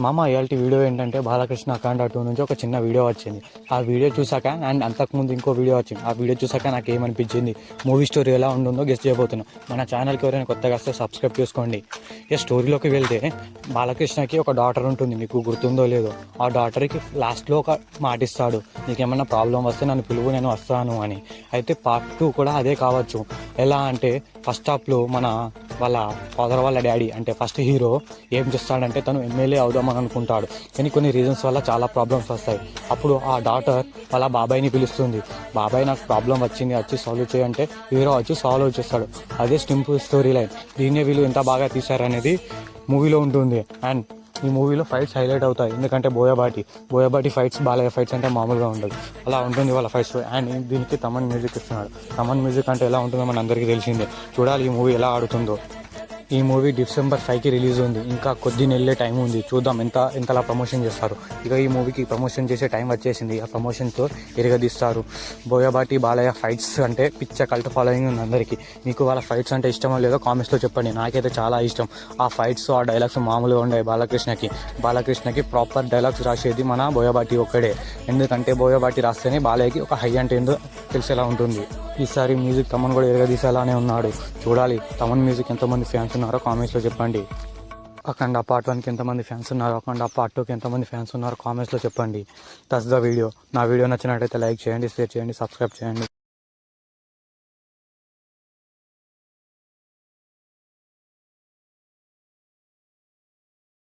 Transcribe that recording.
మామ ఇవాళ వీడియో ఏంటంటే బాలకృష్ణ అఖండ అటు నుంచి ఒక చిన్న వీడియో వచ్చింది. ఆ వీడియో చూసాక అండ్ అంతకుముందు ఇంకో వీడియో వచ్చింది. ఆ వీడియో చూసాక నాకు ఏమనిపించింది? మూవీ స్టోరీ ఎలా ఉంటుందో గెస్ట్ చేయబోతున్నాను మన ఛానల్కి ఎవరైనా కొత్తగా వస్తే సబ్స్క్రైబ్ చేసుకోండి. ఇక స్టోరీలోకి వెళ్తే బాలకృష్ణకి ఒక డాటర్ ఉంటుంది. మీకు గుర్తుందో లేదో ఆ డాటర్కి లాస్ట్లో ఒక మాటిస్తాడు నీకేమన్నా ప్రాబ్లం వస్తే నన్ను పిలువు నేను వస్తాను అని. అయితే పార్ట్ టూ కూడా అదే కావచ్చు. ఎలా అంటే ఫస్ట్ హాఫ్లో మన వాళ్ళ ఫాదర్ వాళ్ళ డాడీ అంటే ఫస్ట్ హీరో ఏం చేస్తాడంటే తను ఎమ్మెల్యే అవుదామని అనుకుంటాడు. కానీ కొన్ని రీజన్స్ వల్ల చాలా ప్రాబ్లమ్స్ వస్తాయి. అప్పుడు ఆ డాటర్ వాళ్ళ బాబాయ్ని పిలుస్తుంది. బాబాయ్ నాకు ప్రాబ్లం వచ్చింది వచ్చి సాల్వ్ చేయంటే హీరో వచ్చి సాల్వ్ చేస్తాడు. అదే స్టింపుల్ స్టోరీ లైన్ దీన్నే వీళ్ళు ఎంత బాగా తీశారనేది మూవీలో ఉంటుంది. అండ్ ఈ మూవీలో ఫైట్స్ హైలైట్ అవుతాయి. ఎందుకంటే బోయబాటి బోయబాటి ఫైట్స్ బాలయ్య ఫైట్స్ అంటే మామూలుగా ఉండదు. అలా ఉంటుంది వాళ్ళ ఫైట్స్ అండ్ దీనికి తమన్ మ్యూజిక్ ఇస్తున్నాడు. తమన్ మ్యూజిక్ అంటే ఎలా ఉంటుందో మన అందరికీ తెలిసిందే. చూడాలి ఈ మూవీ ఎలా ఆడుతుందో. ఈ మూవీ డిసెంబర్ ఫైవ్కి రిలీజ్ ఉంది. ఇంకా కొద్ది నెలలే టైం ఉంది. చూద్దాం ఎంత ఎంతలా ప్రమోషన్ చేస్తారు. ఇక ఈ మూవీకి ప్రమోషన్ చేసే టైం వచ్చేసింది. ఆ ప్రమోషన్తో ఎరగదీస్తారు. బోయబాటి బాలయ్య ఫైట్స్ అంటే పిచ్చ కల్ట్ ఫాలోయింగ్ ఉంది అందరికీ. మీకు వాళ్ళ ఫైట్స్ అంటే ఇష్టమో లేదో కామెంట్స్లో చెప్పండి. నాకైతే చాలా ఇష్టం. ఆ ఫైట్స్ ఆ డైలాగ్స్ మామూలుగా ఉన్నాయి బాలకృష్ణకి. బాలకృష్ణకి ప్రాపర్ డైలాగ్స్ రాసేది మన బోయబాటి ఒక్కడే. ఎందుకంటే బోయబాటి రాస్తేనే బాలయ్యకి ఒక హై అంటే ఏందో తెలిసేలా ఉంటుంది. ఈసారి మ్యూజిక్ తమన్ కూడా ఎరగదీసేలానే ఉన్నాడు. చూడాలి తమన్ మ్యూజిక్ ఎంతమంది ఫ్యాన్స్ ఉన్నారో కామెంట్స్లో చెప్పండి. అఖండ పార్ట్ వన్కి ఎంతమంది ఫ్యాన్స్ ఉన్నారో? అఖండ పార్ట్ టూకి ఎంతమంది ఫ్యాన్స్ ఉన్నారో? కామెంట్స్లో చెప్పండి. దస్ ద వీడియో నా వీడియో నచ్చినట్టయితే లైక్ చేయండి షేర్ చేయండి సబ్స్క్రైబ్ చేయండి.